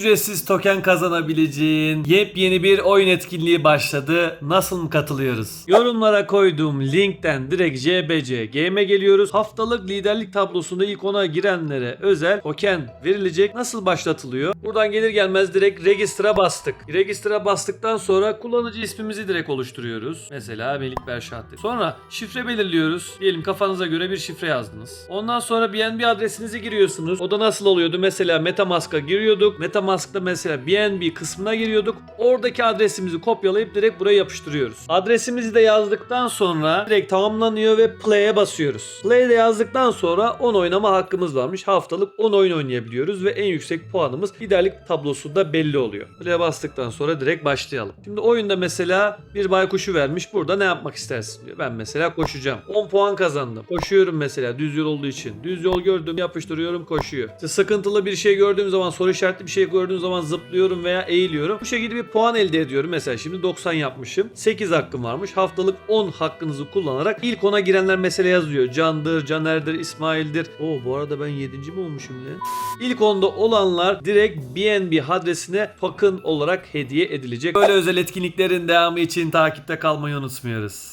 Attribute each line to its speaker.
Speaker 1: Ücretsiz token kazanabileceğin yepyeni bir oyun etkinliği başladı. Nasıl mı katılıyoruz? Yorumlara koyduğum linkten direkt JBC Game'e geliyoruz. Haftalık liderlik tablosunda ilk ona girenlere özel token verilecek. Nasıl başlatılıyor? Buradan gelir gelmez direkt Register'a bastık. Register'a bastıktan sonra kullanıcı ismimizi direkt oluşturuyoruz. Mesela Melik Berşat. Sonra şifre belirliyoruz. Diyelim kafanıza göre bir şifre yazdınız. Ondan sonra BNB adresinizi giriyorsunuz. O da nasıl oluyordu? Mesela Metamask'a giriyorduk. Metamask'ta mesela BNB kısmına giriyorduk. Oradaki adresimizi kopyalayıp direkt buraya yapıştırıyoruz. Adresimizi de yazdıktan sonra direkt tamamlanıyor ve play'e basıyoruz. Play'de yazdıktan sonra 10 oynama hakkımız varmış. Haftalık 10 oyun oynayabiliyoruz ve en yüksek puanımız liderlik tablosunda belli oluyor. Play'e bastıktan sonra direkt başlayalım. Şimdi oyunda mesela bir baykuşu vermiş. Burada ne yapmak istersin diyor. Ben mesela koşacağım. 10 puan kazandım. Koşuyorum mesela düz yol olduğu için. Düz yol gördüm yapıştırıyorum koşuyor. İşte sıkıntılı bir şey gördüğüm zaman soru işaretli bir şey gördüğüm zaman zıplıyorum veya eğiliyorum. Bu şekilde bir puan elde ediyorum. Mesela şimdi 90 yapmışım. 8 hakkım varmış. Haftalık 10 hakkınızı kullanarak ilk ona girenler mesela yazıyor. Candır, Caner'dir, İsmail'dir. Oo bu arada ben 7. mi olmuşum ya? İlk onda olanlar direkt BNB adresine token olarak hediye edilecek. Böyle özel etkinliklerin devamı için takipte kalmayı unutmuyoruz.